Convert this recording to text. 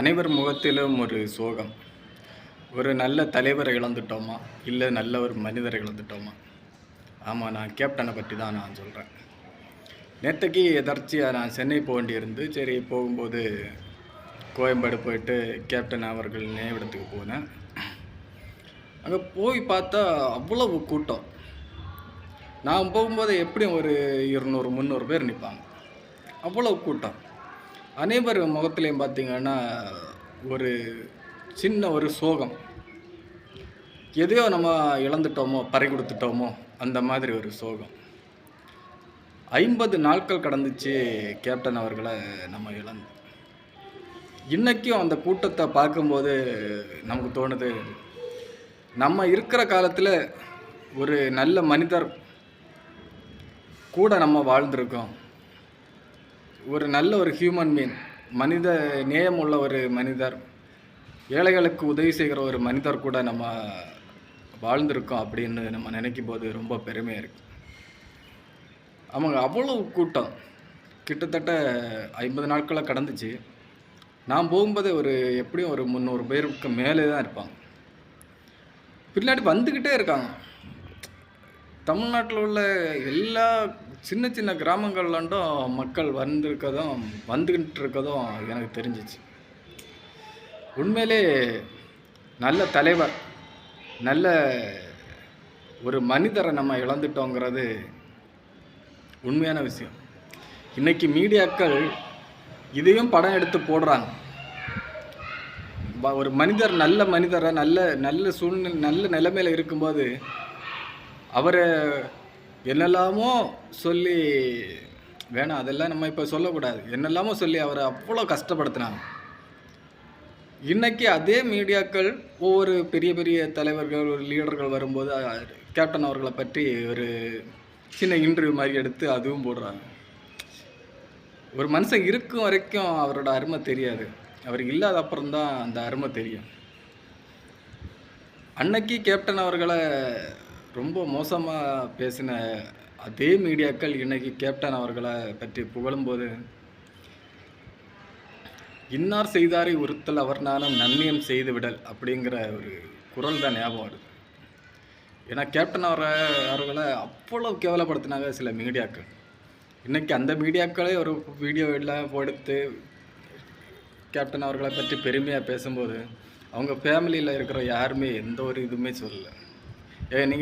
அனைவர் முகத்திலும் ஒரு சோகம். ஒரு நல்ல தலைவரை இழந்துட்டோமா? இல்லை நல்ல ஒரு மனிதரை இழந்துட்டோமா? ஆமாம் நான் கேப்டனை பற்றி தான் நான் சொல்கிறேன் நேற்றுக்கு எதர்ச்சியாக நான் சென்னை போக வேண்டியிருந்து சரி போகும்போது கோயம்பேடு போயிட்டு கேப்டன் அவர்கள் நினைவிடத்துக்கு போனேன். அங்கே போய் பார்த்தா அவ்வளவு கூட்டம். நான் போகும்போது எப்படியும் ஒரு இருநூறு முந்நூறு பேர் நிற்பாங்க அவ்வளோ கூட்டம். அனைவர் முகத்துலையும் பார்த்திங்கன்னா ஒரு சின்ன ஒரு சோகம். எதையோ நம்ம இழந்துட்டோமோ பறி கொடுத்துட்டோமோ அந்த மாதிரி ஒரு சோகம். ஐம்பது நாட்கள் கடந்துச்சு கேப்டன் அவர்களை நம்ம இழந்து. இன்றைக்கும் அந்த கூட்டத்தை பார்க்கும்போது நமக்கு தோணுது நம்ம இருக்கிற காலத்தில் ஒரு நல்ல மனிதர் கூட நம்ம வாழ்ந்திருக்கோம். ஒரு நல்ல ஒரு ஹியூமன் மீன் மனித நேயம் உள்ள ஒரு மனிதர் ஏழைகளுக்கு உதவி செய்கிற ஒரு மனிதர் கூட நம்ம வாழ்ந்திருக்கோம் அப்படின்னு நம்ம நினைக்கும் போது ரொம்ப பெருமையாக இருக்குது அவங்க அவ்வளோ கூட்டம். கிட்டத்தட்ட ஐம்பது நாட்களாக கடந்துச்சு. நான் போகும்போது ஒரு எப்படியும் ஒரு முந்நூறு பேருக்கு மேலே தான் இருப்பாங்க. பின்னாடி வந்துக்கிட்டே இருக்காங்க. தமிழ்நாட்டில் உள்ள எல்லா சின்ன சின்ன கிராமங்கள்லாண்டும் மக்கள் வந்திருக்கதும் வந்துக்கிட்டு இருக்கதும் எனக்கு தெரிஞ்சிச்சு. உண்மையிலே நல்ல தலைவர் நல்ல ஒரு மனிதரை நம்ம இழந்துட்டோங்கிறது உண்மையான விஷயம். இன்றைக்கி மீடியாக்கள் இதையும் படம் எடுத்து போடுறாங்க. ஒரு மனிதர் நல்ல மனிதரை நல்ல நல்ல சூழ்நிலை நல்ல நிலைமையில் இருக்கும்போது அவரை என்னெல்லாமோ சொல்லி வேணாம் அதெல்லாம் நம்ம இப்போ சொல்லக்கூடாது. என்னெல்லாமோ சொல்லி அவரை அவ்வளோ கஷ்டப்படுத்தினாங்க. இன்றைக்கி அதே மீடியாக்கள் ஒவ்வொரு பெரிய பெரிய தலைவர்கள் ஒரு லீடர்கள் வரும்போது கேப்டன் அவர்களை பற்றி ஒரு சின்ன இன்டர்வியூ மாதிரி எடுத்து அதுவும் போடுறாங்க. ஒரு மனுஷன் இருக்கும் வரைக்கும் அவரோட அருமை தெரியாது. அவர் இல்லாத அப்புறம்தான் அந்த அருமை தெரியும். அன்னைக்கு கேப்டன் அவர்களை ரொம்ப மோசமாக பேசின அதே மீடியாக்கள் இன்னைக்கு கேப்டன் அவர்களை பற்றி புகழும்போது இன்னார் செய்தாரை உறுத்தல் அவர் நானும் நன்னியம் செய்து விடல் அப்படிங்கிற ஒரு குரல் தான் ஞாபகம் வருது. ஏன்னா கேப்டன் அவரை அவர்களை அவ்வளோ கேவலப்படுத்தினாங்க சில மீடியாக்கள். இன்னைக்கு அந்த மீடியாக்களே ஒரு வீடியோ எல்லாம் எடுத்து கேப்டன் அவர்களை பற்றி பெருமையாக பேசும்போது அவங்க ஃபேமிலியில் இருக்கிற யாருமே எந்த ஒரு இதுவுமே சொல்லலை. ஏ நீங்கள்